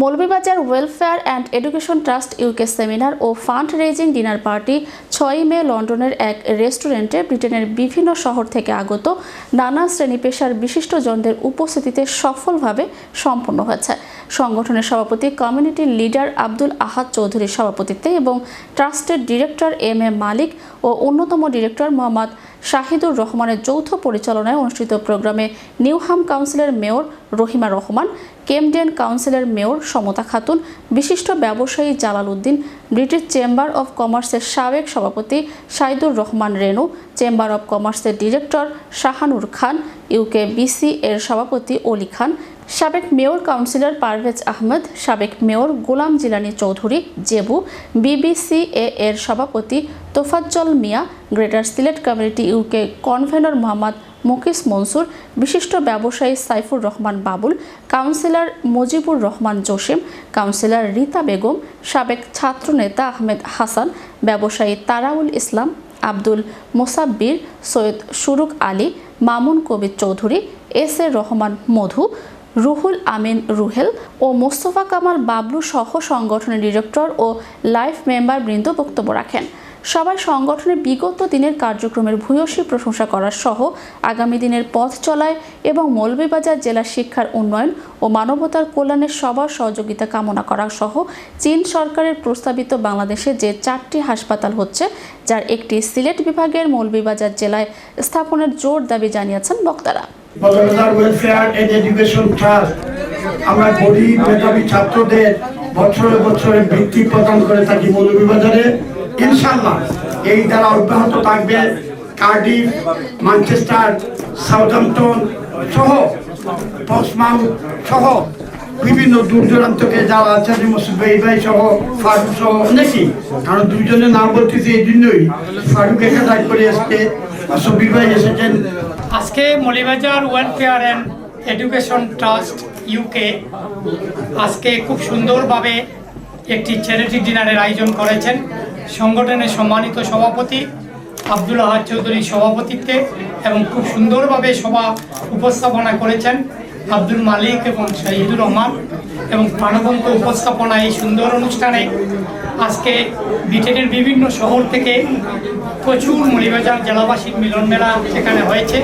Moulvibazar welfare and education trust UK seminar O fund raising dinner party ছয়ই May লন্ডনের এক রেস্টুরেন্টে ব্রিটেনের বিভিন্ন শহর থেকে আগত নানা শ্রেণি পেশার বিশিষ্টজনদের উপস্থিতিতে সফলভাবে সম্পন্ন হয়েছে। সংগঠনের সভাপতি কমিউনিটি লিডার আব্দুল আহাদ চৌধুরীর সভাপতিত্বে এবং ট্রাস্টের ডিরেক্টর এম এ মালিক ও অন্যতম ডিরেক্টর মোহাম্মদ শাহিদুর রহমানের যৌথ পরিচালনায় অনুষ্ঠিত প্রোগ্রামে নিউহাম কাউন্সিলের মেয়র রহিমা রহমান কেমডেন কাউন্সিলের মেয়র সমতা খাতুন, বিশিষ্ট ব্যবসায়ী Jalal Uddin, British chamber of কমার্সের সাবেক সভাপতি সাইদুর রহমান রেনু চেম্বার অব কমার্সের director Shahanur Khan, UK BC এর সভাপতি অলি খান সাবেক মেয়র কাউন্সিলর পারভেজ আহমেদ, সাবেক মেয়র গোলাম জিলানি চৌধুরী, জেবু, বিবিসিএ এর সভাপতি Tofazzal Mia, greater Sylhet community UK convenor Mohammad Mukis Mansur, বিশিষ্ট ব্যবসায়ী সাইফুর রহমান বাবুল, কাউন্সিলর মুজিবুর রহমান জসিম, কাউন্সিলর রীতা বেগম, সাবেক ছাত্রনেতা আহমেদ হাসান, ব্যবসায়ী তারাউল ইসলাম, আব্দুল মোসাব্বির, সৈয়দ সুরুক আলী, মামুন কবির চৌধুরী, এস এ রহমান মধু রুহুল আমিন রুহেল ও মোস্তফা কামাল বাবলু সহ সংগঠনের ডিরেক্টর ও লাইফ মেম্বার বৃন্দ বক্তব্য রাখেন। সবাই সংগঠনের বিগত দিনের কার্যক্রমের ভূয়সী প্রশংসা করার সহ আগামী দিনের পথ চলায় এবং মৌলভীবাজার জেলার শিক্ষার উন্নয়ন ও মানবতার কল্যাণের সবার সহযোগিতা কামনা করা সহ চীন সরকারের প্রস্তাবিত বাংলাদেশে যে চারটি হাসপাতাল হচ্ছে, যার একটি সিলেট বিভাগের মৌলভীবাজার জেলায় স্থাপনের জোর দাবি জানিয়েছেন বক্তারা। আমরা গরিব মেধাবী ছাত্রদের বছরে বছরে বৃত্তি প্রদান করে থাকি মৌলভীবাজারে। ইনশাল্লাহ এই দ্বারা অব্যাহত থাকবে কার্ডিফ, ম্যানচেস্টার সাউথাম্পটন সহ পসমাউথ সহ বিভিন্ন দূর দূরান্তকে যারা আচার্য মসুদ ভাই ভাই সহ, ফারুক সহ, অনেকেই। কারণ দুইজনের নাম বলতেছি এই জন্যই। ফারুক একা দায় করে এসছে সবির ভাই এসেছেন। আজকে Molibazar welfare and education trust UK আজকে খুব সুন্দরভাবে একটি চ্যারিটি ডিনারের আয়োজন করেছেন। সংগঠনের সম্মানিত সভাপতি আব্দুল আহাদ চৌধুরী সভাপতিত্বে এবং খুব সুন্দরভাবে সভা উপস্থাপনা করেছেন আব্দুল মালিক এবং শহীদুর রহমান এবং প্রাণবন্ত উপস্থাপনা এই সুন্দর অনুষ্ঠানে আজকে ব্রিটেনের বিভিন্ন শহর থেকে প্রচুর মলিবাজার জেলাবাসীর মিলন মেলা সেখানে হয়েছে।